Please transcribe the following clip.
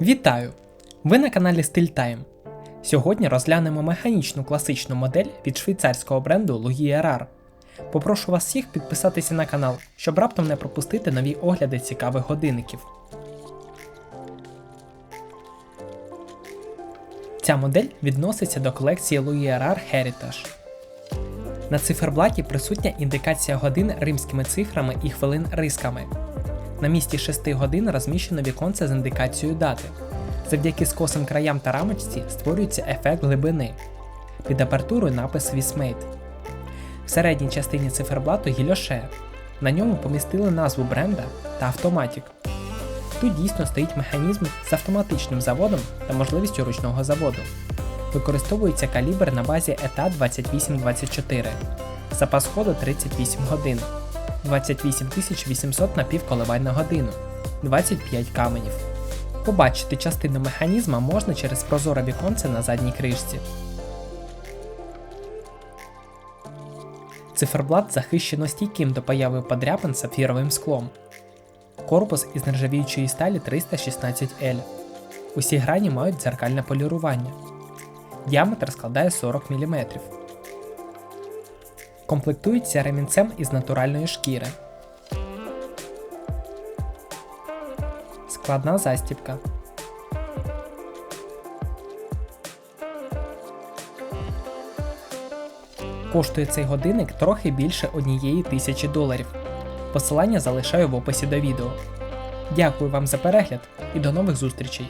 Вітаю! Ви на каналі StillTime. Сьогодні розглянемо механічну класичну модель від швейцарського бренду Erard. Попрошу вас всіх підписатися на канал, щоб раптом не пропустити нові огляди цікавих годинників. Ця модель відноситься до колекції Louis Erard Heritage. На циферблаті присутня індикація годин римськими цифрами і хвилин рисками. На місці 6 годин розміщено віконце з індикацією дати. Завдяки скосим краям та рамочці створюється ефект глибини. Під апертурою напис Swissmade. В середній частині циферблату гільоше. На ньому помістили назву бренда та автоматік. Тут дійсно стоїть механізм з автоматичним заводом та можливістю ручного заводу. Використовується калібр на базі ETA 2824. Запас ходу 38 годин. 28 800 напівколивань на годину, 25 каменів. Побачити частину механізма можна через прозоре віконце на задній кришці. Циферблат захищено стійким до появи подряпин сапфіровим склом. Корпус із нержавіючої сталі 316L. Усі грані мають дзеркальне полірування. Діаметр складає 40 мм. Комплектується ремінцем із натуральної шкіри. Складна застібка. Коштує цей годинник трохи більше однієї тисячі доларів. Посилання залишаю в описі до відео. Дякую вам за перегляд і до нових зустрічей!